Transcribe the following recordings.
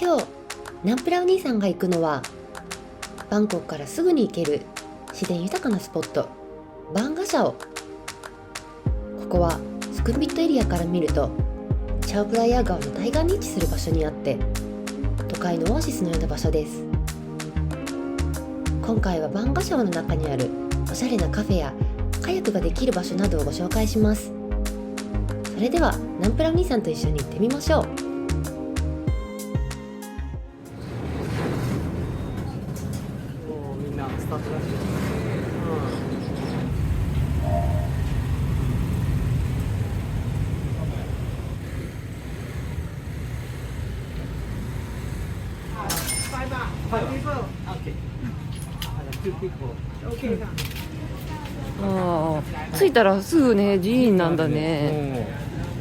今日ナンプラお兄さんが行くのはバンコクからすぐに行ける自然豊かなスポット。バンガシャオ。ここはスクンビットエリアから見るとチャウプライア川の対岸に位置する場所にあって都会のオアシスのような場所です。今回はバンガシャオの中にあるおしゃれなカフェやカヤックができる場所などをご紹介します。それではナンプラお兄さんと一緒に行ってみましょう。みん。なスタートラッシュああ着いたらすぐね寺院なんだね。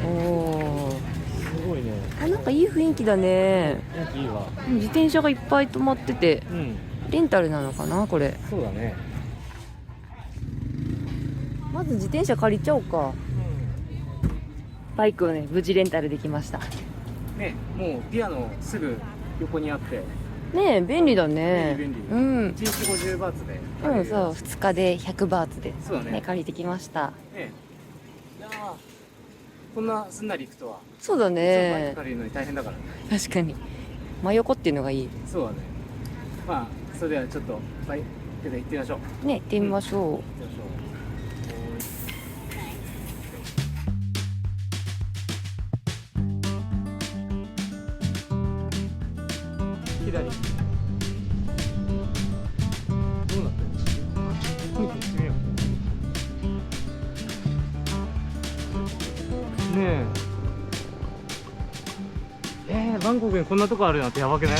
おおすごいね。あなんかいい雰囲気だね。天気いいわ。自転車がいっぱい止まってて。うんレンタルなのかなこれ。そうだね。まず自転車借りちゃおうか。バイクをね無事レンタルできました。ねもうピアノすぐ横にあって。ねえ便利だね。便利便利。うん。1日50バーツで。うんそう。2日で100バーツでそうだね。ね借りてきました。ね。いやーこんなすんなり行くとは。そうだバイねク借りるのに大変だからね。確かに。真横っていうのがいい。そうだね。まあそれではちょっとバイクで行ってみましょう。ね行ってみましょう、行ってみましょう左。どうなってる行ってみよう。ねえ。えー、バンコクにこんなとこあるなんてやばくない？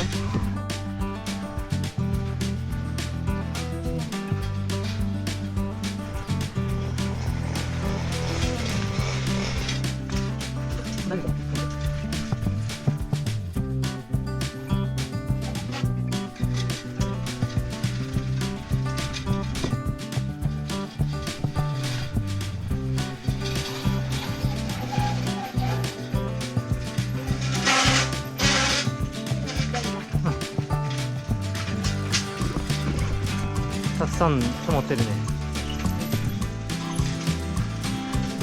さん止まってるね。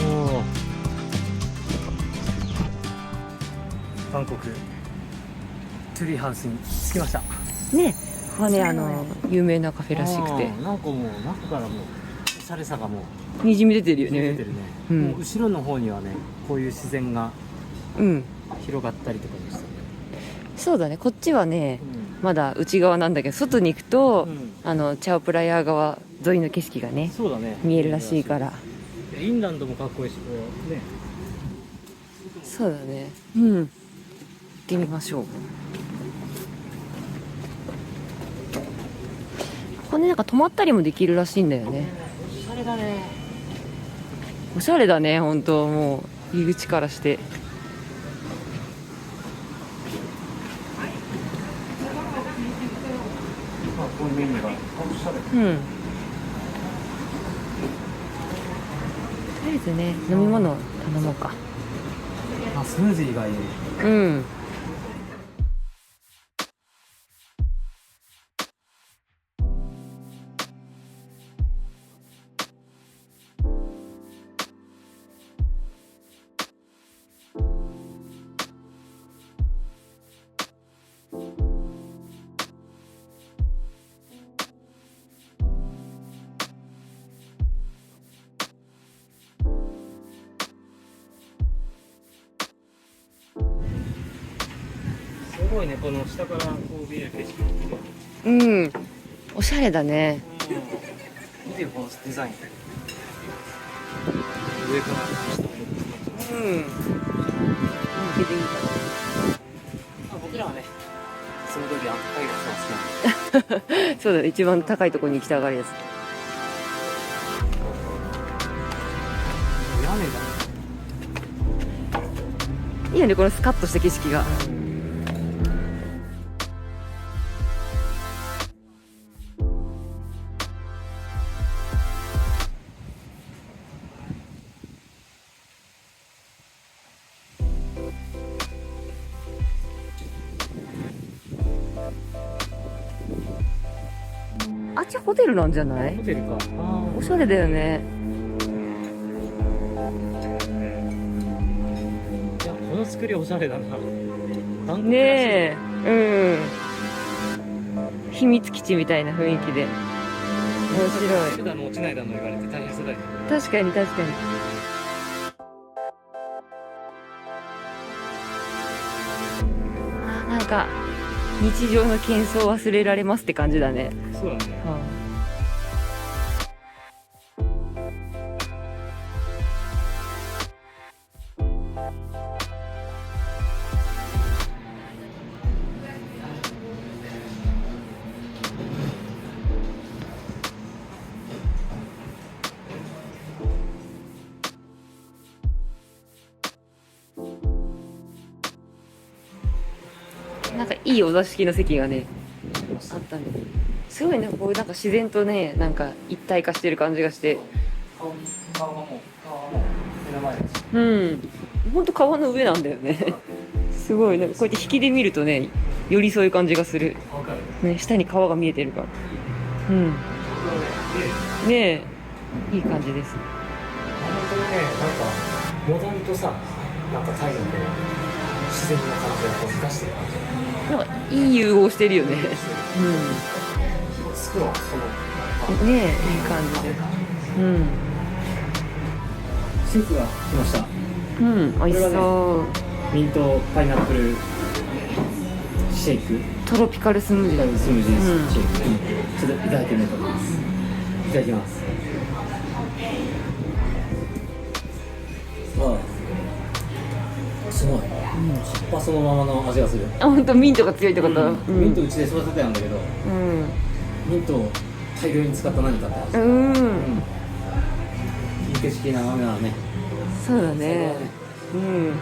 おおバンコクトゥリーハウスに着きました。ね。ここはねあの有名なカフェらしくて。なんかもう中からもうおしゃれさがもうにじみ出てるよね。出てるね、うん。もう後ろの方にはねこういう自然がうん。広がったりとかもしてね、そうだね。こっちはねうまだ内側なんだけど外に行くと、ん。あのチャオプラヤー川沿いの景色がねそうだね。見えるらしいから。インランドもかっこいいしこうね。そうだね。うん。行ってみましょう。ここねなんか泊まったりもできるらしいんだよね。おしゃれだね。おしゃれだね本当もう。入り口からしてまあこうん。とりあえずね飲み物を頼もうか。あスムージーがいい。うんごいねこの下からこう見える景色うん。おしゃれだね。見てよこのデザイン上から下うん人気でいいかまあ僕らはねその時あったかいやつが好きなんそうだね一番高いところに行きたがるやつ屋根が。いいよねこのスカッとした景色がホテルなんじゃない？ホテルか。あおしゃれだよね。いやこの作りおしゃれだな。ねえ。うん。秘密基地みたいな雰囲気で。面白い。落ちの落ちないだの言われて大変そうだよね。確かに確かに。なんか日常の喧騒忘れられますって感じだね、そうだね。なんいいお座敷の席がねあったんですごいねこうなんか自然とねなんか一体化してる感じがして。顔顔がもう顔はもう目の前です。うん。ほんと川の上なんだよね。すごいなんかこうやって引きで見るとねよりそういう感じがする、ね、下に川が見えてるから。うん。ねえ。いい感じです。本当にねなんかモダンとさなんかタイのこう自然な感じがこう生かしてる感じなんかいい融合してるよね。うん。ねえいい感じで。うん。シェフが来ました。うん美味しそう、ミントパイナップルシェイク。トロピカルスムージー。スムージーです、うん。シェイク、ちょっといただいてみようと思います、いただきます葉っぱそのままの味がする、あ本当ミントが強いってこと、うん。ミントうちで育てたんだけどうん。ミントを大量に使った何かって味、うん、うん。いい景色眺めながらね。そうだね。うん。うん。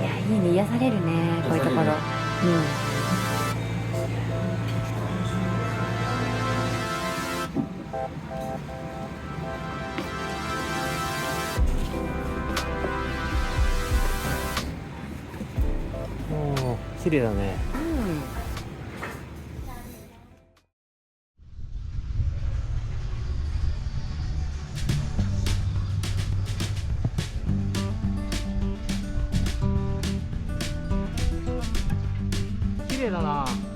いやいいね癒されるねこういうところ。うん綺麗だね。うん。綺麗だな。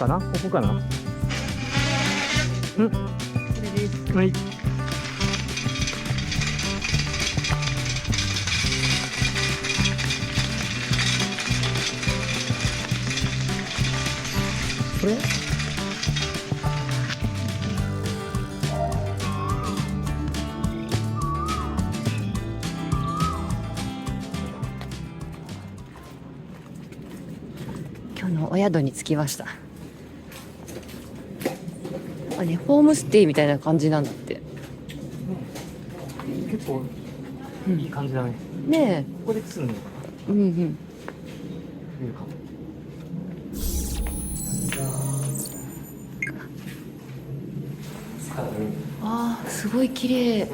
かな？ここかな？うん。はい。これ？今日のお宿に着きました。ねホームステイみたいな感じなんだって。結構いい感じだね。ねここで住むのかえうんうん。な見るか。も。あーすごい綺麗。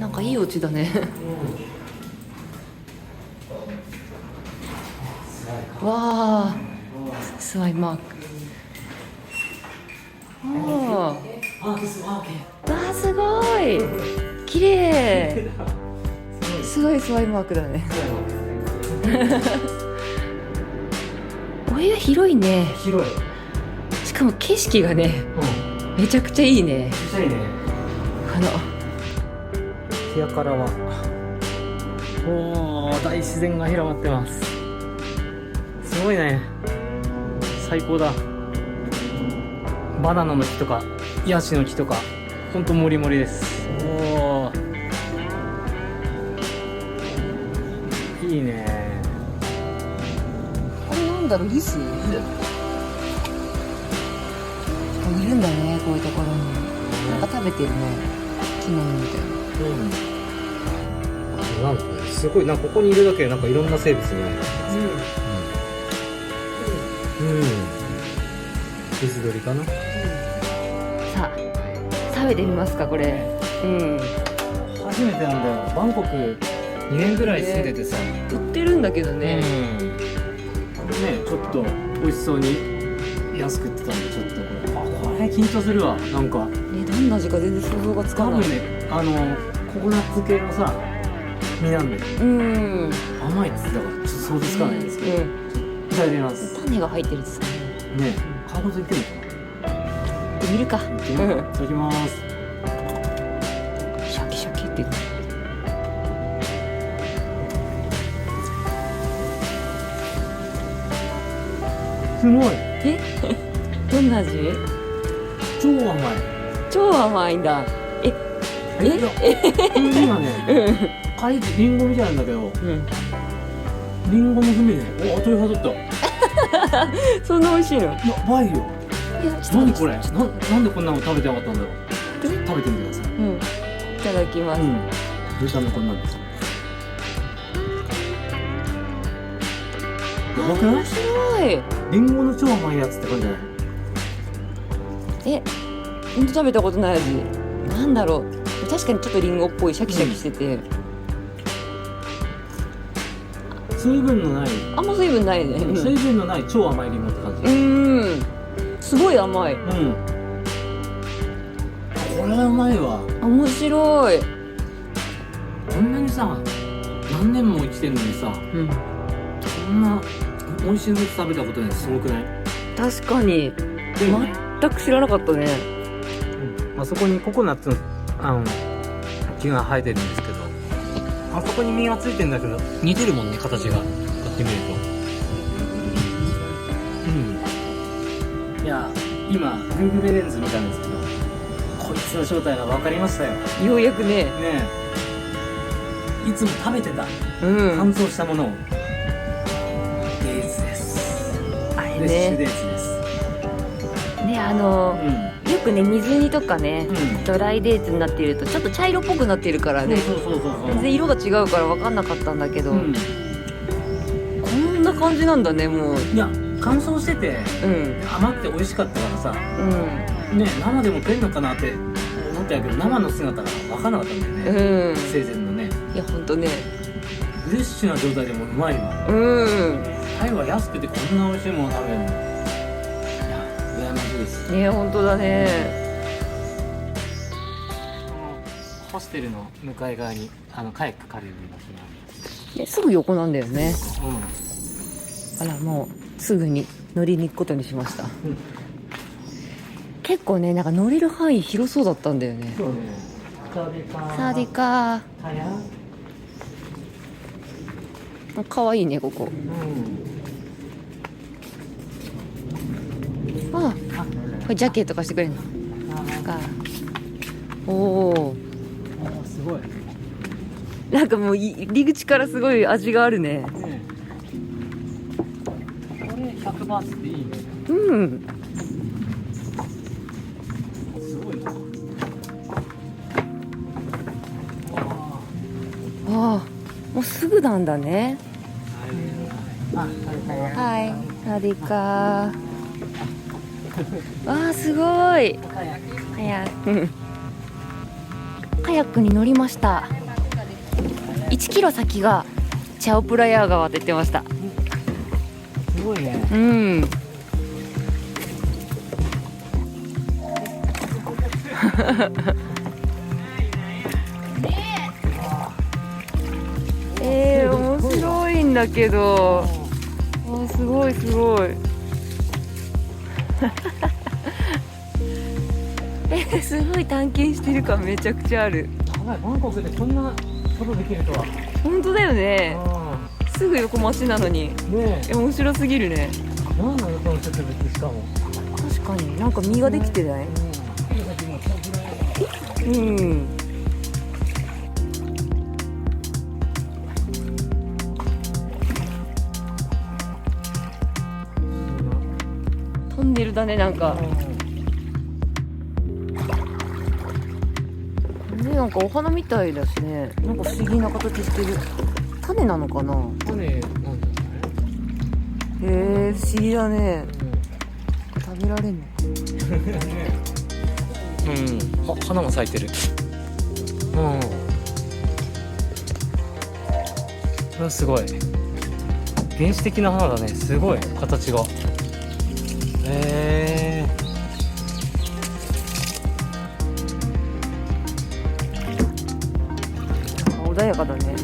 なんかいいお家だね。わあスワイマークああ、です。あ、オッケーわあすごい綺麗すごいスワイマークだねお部屋広いねー。広い。しかも景色がねうん。めちゃくちゃいいねちっちゃいね。この部屋からは。おお、大自然が広がってます。すごいね。最高だ。バナナの木とか、ヤシの木とか、ほんともりもりです。おお。いいね。これなんだろう？リス？いるんだねこういうところに。か食べてるね。木の実みたいな。うん。なんかねすごいなんかここにいるだけでなんかいろんな生物に会えるうん。うん。水鳥かな？食べてみますかこれ。うん。初めてなんだよ。バンコク2年ぐらい住んでてさ、売ってるんだけどね、ねちょっと美味しそうに安く売ってたんでちょっとこれ。あこれ緊張するわ。なんか。ねどんな味か全然想像がつかない。多分ねあのココナッツ系のさ実なんだようん。甘いっつってたからちょっと想像つかないんですけど、うん。いただきます。種が入ってるってさね皮ごといってかな？行ってみるか。いただきます。シャキシャキって。すごい。どんな味？超甘い。超甘いんだ。え？え？いや風味がねかいてリンゴみたいなんだけどうん。リンゴの風味ね。お鳥肌立った。そんな美味しいの？いやばいよ何これ？ななんでこんなの食べてなかったんだろう？え食べてみてください。うん。いただきます、うん。豚のこんなんですやばくない？面白い。リンゴの超甘いやつって感じじゃない？えほんと食べたことない味。なんだろう。確かにちょっとリンゴっぽいシャキシャキしてて、水分のない、あんま水分ないね。うん水分のない超甘いリンゴって感じ。うんすごい甘い。うん。これはうまいわ。面白い、こんなにさ何年も生きてんのにさうん、こんな美味しいもの食べたことないすごくない？確かに。全く知らなかったね。あそこにココナッツのあの木が生えてるんですけどあそこに実がついてんだけど似てるもんね形が。やって見るといや今 Google レンズ見たんですけどこいつの正体が分かりましたよ。ねようやくね。え。いつも食べてた。うん。乾燥したものを。デイツです。あれフレッシュデねイツです。ねあのうん。よくね水煮とかねうん。ドライデーツになっているとちょっと茶色っぽくなっているからね。そうそうそうそう。全然色が違うから分かんなかったんだけど、うん。こんな感じなんだねもう。いや乾燥しててうん。甘くて美味しかったからさうん。ね生でも食えんのかなって思ったけど生の姿が分からなかったんだよね、うん。生前のね。いやほんとね。フレッシュな状態でもうまいわ。うん。タイは安くてこんな美味しいもの食べるの。いや羨ましいです。ねほんとだね。ホステルの向かい側にあのカヤック借りる場所がねすぐ横なんだよね。ああらもうすぐに乗りに行くことにしました、ん結構ねなんか乗れる範囲広そうだったんだよね。そうねサデカサーディカー。かわいいねここ。うん。ああこれジャケット貸してくれるの？あかおおあすごい。なんかもうい入り口からすごい味があるね100バーツっていいねうん。すごいなああもうすぐなんだね。あ、はい。サーディカ。ーわあすごい。カヤうんカヤックに乗りました。1キロ先がチャオプラヤー川って言ってましたすごいね。うん。えー、面白いんだけど。あすごいすごい。えー、すごい探検してる感めちゃくちゃある。やばい、バンコクでこんなことできるとは。本当だよね。あすぐ横町なのに。あ、ねえ。面白すぎるね。え、なのこの設備しかも。確かに。なんか実ができてない？うん。トンネルだねなんか。ねなんかお花みたいだしね。なんか不思議な形してる種なのかな？種なんだへえ不思議だね。食べられんの？うん。は花が咲いてる。うん。これはすごい。原始的な花だね。すごい。形が。へえ。穏やかだね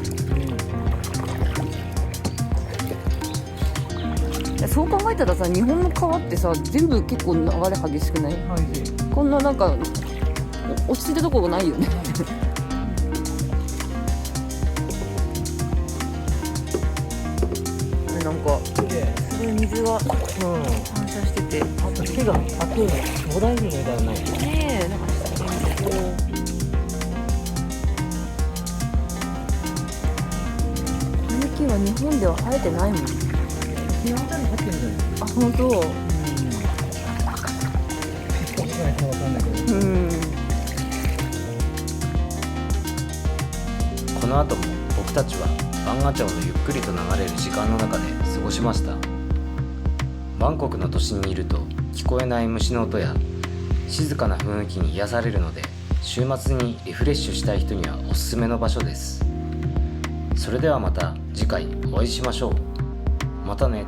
そう考えたらさ日本の川ってさ全部結構流れ激しくない？はい。こんななんかお落ち着いたところないよね。なんかすごい水が。うん。反射してて。あと木が柵五大みたいなねえなんかこの木は日本では生えてないもん日本に入ってるんじゃないあ本当うんないかわかんないけどうん。この後も僕たちはバンガチャオのゆっくりと流れる時間の中で過ごしました。バンコクの都心にいると聞こえない虫の音や静かな雰囲気に癒されるので週末にリフレッシュしたい人にはおすすめの場所です。それではまた次回お会いしましょう。またね